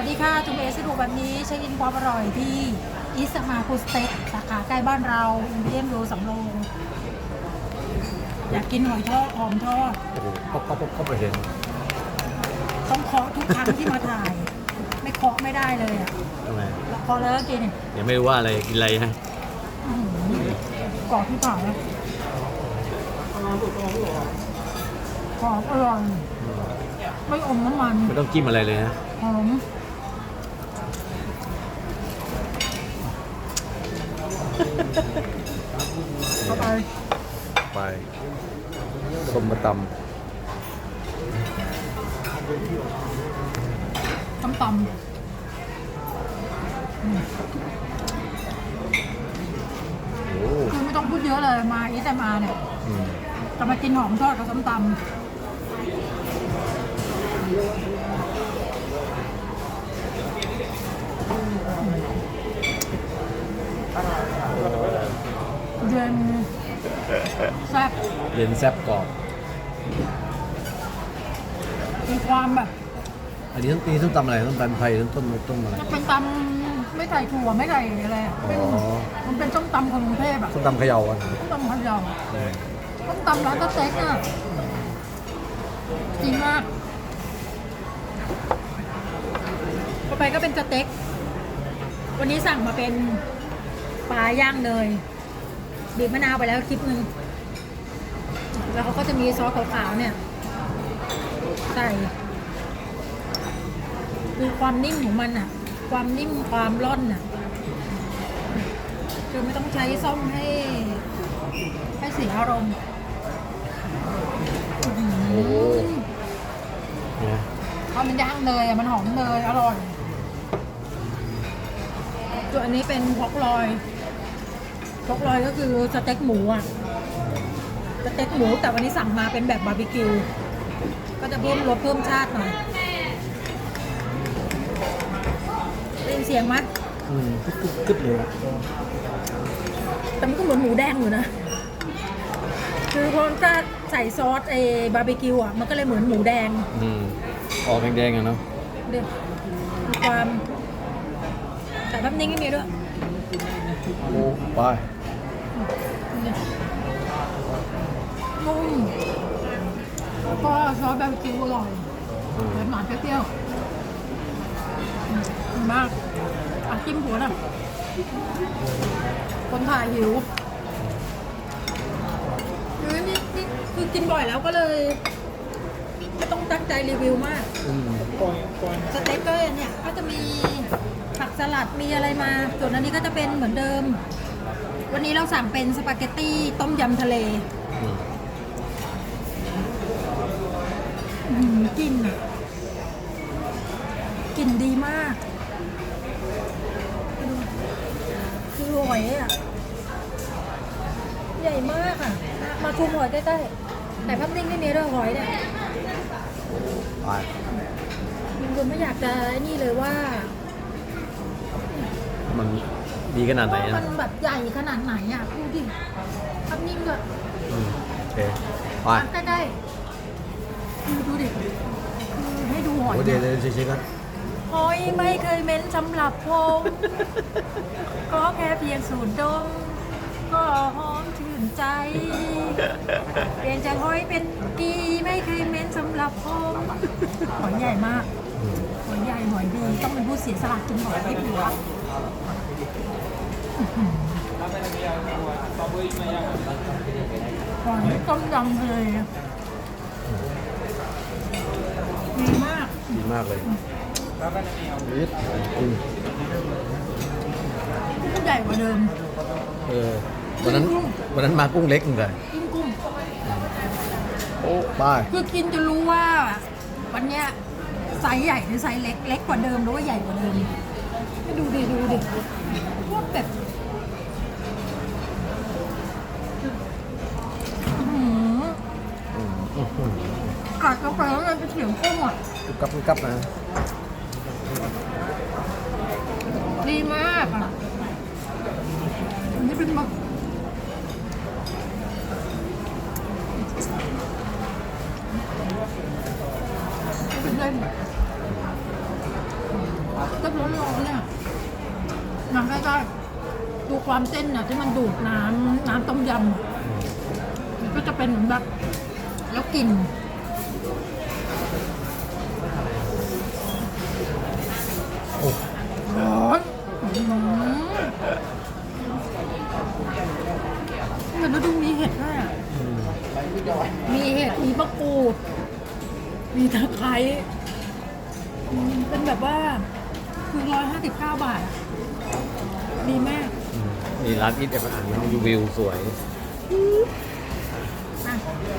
วัสดีค่ะจุงเอสะดวกแบบนี้เช็คอินความอร่อยที่อิสมาคูสเต็กสาขาใกล้บ้านเราอินเดียนโรสำโรงอยากกินหอยทอดหอมทอดโอ้โหป๊อปป๊อปป๊อปป๊อปไปเห็น ต้องเคาะทุกครั้งที่มาถ่าย ไม่เคาะไม่ได้เลยอะทำไมแล้วเคาะแล้วก็กินเนี่ยยังไม่รู้ว่าอะไรกินอะไรนะอื้อหือกรอบที่ปากนะกรอบอร่อยไม่อมน้ำมันไม่ต้องจิ้มอะไรเลยนะหอม เข้าไปไปส้มมะตต้มตำำโอ้คือไม่ต้องพูดเยอะเลยมาอีแต่มาเนี่ยอืมจะมากินหอมทอดกับส้มตำ นแซ่บเย็นแซ่บกรอบ มีความแบบอันนี้ต้องตีต้มตำอะไรต้มตำไทยต้มต้มต้มอะไร จะเป็นตำไม่ใส่ถั่วไม่ใส่อะไรอะเป็นอ๋อ มันเป็นส้มตำของกรุงเทพอะต้มตำเขย่าอะส้มตำพันยองส้มตำร้านสเต็กอะจริงมากต่อไปก็เป็นสเต็ก วันนี้สั่งมาเป็นปลาย่างเนย บีบมะนาวไปแล้วคลิปหนึ่งแล้วเขาก็จะมีซอสขาวๆเนี่ย ใส่คือความนิ่มของมันอะความนิ่มความร่อนอะคือไม่ต้องใช้ซ่อมให้ ให้เสียอารมณ์อื้อหือโอ้โหเนี่ยเพราะมันย่างเนยอะมันหอมเนยอร่อยส่วนอันนี้เป็นพอกลอย พอกลอยก็คือสเต็กหมูอะ สเต็กหมูแต่วันนี้สั่งมาเป็นแบบบาร์บีคิว ก็จะเพิ่มรสเพิ่มชาติหน่อยได้ยินเสียงไหมอืมกึ๊บกึ๊บกึ๊บเลยอะแต่มันก็เหมือนหมูแดงอยู่นะ คือพอจะใส่ซอสไอ้บาร์บีคิวอะ มันก็เลยเหมือนหมูแดง อืมออกแดงๆอะเนาะเดี๋ยวมีความแต่แป๊บนึงไม่มีด้วย โอ้ไป นุ่มแล้วก็ซอสบาร์บีคิวอร่อยอืมหวานหวาเปรี้ยวมากอะจิ้มหัวน่ะคนถ่ายหิวคือนี่นี่คือกินบ่อยแล้วก็เลยไม่ต้องตั้งใจรีวิวมากสเต็กก็เนี่ยก็จะมีผักสลัดมีอะไรมา ส่วนอันนี้ก็จะเป็นเหมือนเดิม วันนี้เราสั่งเป็นสปาเกตตี้ต้มยำทะเลอืมอื้อหือกลิ่นอะกลิ่นดีมากดูคือหอยอะใหญ่มากอะมาชูหอยใกล้ๆแต่ภาพนิ่งไม่มีเรื่องหอยเนี่ยไปคุณไม่อยากจะไอ้นี่เลยว่า มัน ดีขนาดไหนว่ามันะนแบบใหญ่ขนาดไหนอะดูดิภาพนิ่งก็อืมโอเคไปใกล้ๆดูดูดิคือให้ดูหอยโอ้เดี๋ยวเดี๋ยวเช็คๆกันหอยไม่เคยเหม็นสำหรับผมก็แค่เพียงสูดดม ก็หอมชื่นใจ เปลี่ยนจากหอยเป็นกีไม่เคยเหม็นสำหรับผมหอยใหญ่มาก อืมหอ ยใหญ่หอยดีต้องเป็นผู้เสียสละกินหอยให้เหลือหอยต้มยำเลยดีมาก ดีมากเลยนิดอืมกุ้งใหญ่กว่าเดิม เออ วันนั้น วันนั้นมากุ้งเล็กเหมือนกันกิ้งกุ้งโอ้ไปคือกินจะรู้ว่า วันเนี้ย ไซส์ใหญ่หรือไซส์เล็กเล็กกว่าเดิมหรือว่าใหญ่กว่าเดิมให้ดูดิดูดิพวกแบบอื้อหืออืมอื้อหือกัดกาแฟแล้วมันเป็นเสียงกุ้งอะกุบกับกุบกับนะดีมากอะ น้ำใกล้ๆดูความเส้นน่ะที่มันดูดน้ำน้ำต้มยำมันก็จะเป็นแบบแล้วกลิ่นร้อนเหมือนเราดูมีเห็ดด้วยอะมีเห็ด มีมะกรูด มีตะไคร้เป็นแบบว่าคือร้อยห้าสิบเก้าบาท ดีมากอืมมีร้านอิทเอฟอ่านวิวสวย อะ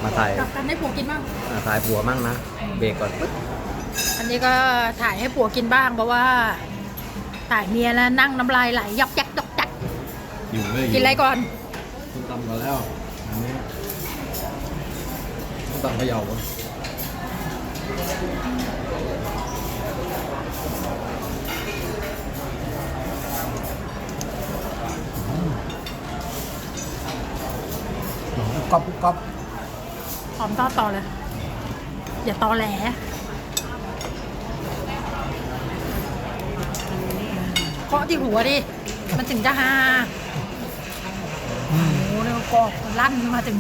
มาถ่ายกลับกันให้ผัวกินบ้าง มาถ่ายผัวมั่งนะ เบรกก่อนอันนี้ก็ถ่ายให้ผัวกินบ้างเพราะว่า ถ่ายเมียแล้วนั่งน้ำลายไหลยอกยักยอกจักอยู่เลยกินอะไรก่อน ต้มตำก่อนแล้วอันนี้ต้มตำพะเยา ก๊อบก๊อบหอมต่อต่อเลย อย่าตอแหลเคาะที่หัวดิ มันถึงจะฮาโอ้โหเดี๋ยวกรอบลั่นมาถึง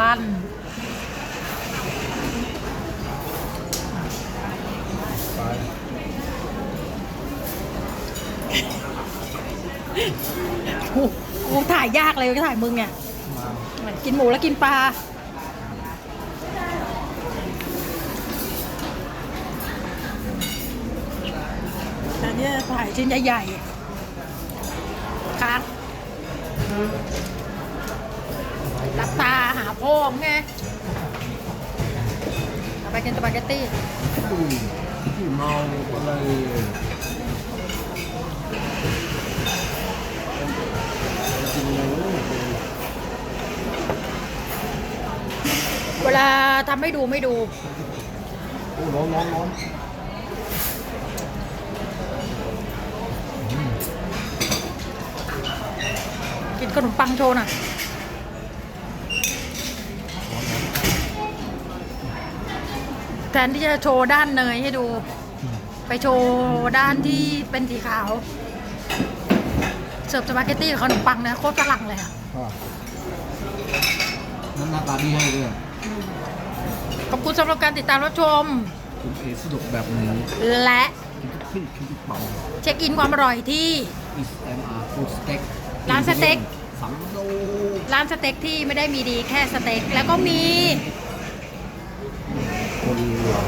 ลั่นไป โอ้โหถ่ายยากเลยถ่ายมึงเนี่ยกินหมูแล้วกินปลาแต่เนี่ยถ่ายชิ้นใหญ่ๆครับหลับตาหาพ่อมไงเอาไปกินสปาเกตตี้ดูที่เมาอะไร เวลาทำให้ดูไม่ดูโอ้ร้อนร้อนร้อนกินขนมปังโชว์หน่อยแทนที่จะโชว์ด้านเนยให้ดู ไปโชว์ด้านที่เป็นสีขาว เสิร์ฟสปาเกตตี้กับขนมปังนะโคตรฝรั่งเลยอะ อะนั่นหน้าตาดีให้ด้วย ขอบคุณสำหรับการติดตามรับชม คุณเอสนุกแบบนี้และคิดทุกที่คิดทุกเป่าเช็คอินความอร่อยที่อิสแอมอาร์ฟูดสเต็กร้านสเต็ก สังโดร้านสเต็กที่ไม่ได้มีดีแค่สเต็ก แล้วก็มีคนหล่อ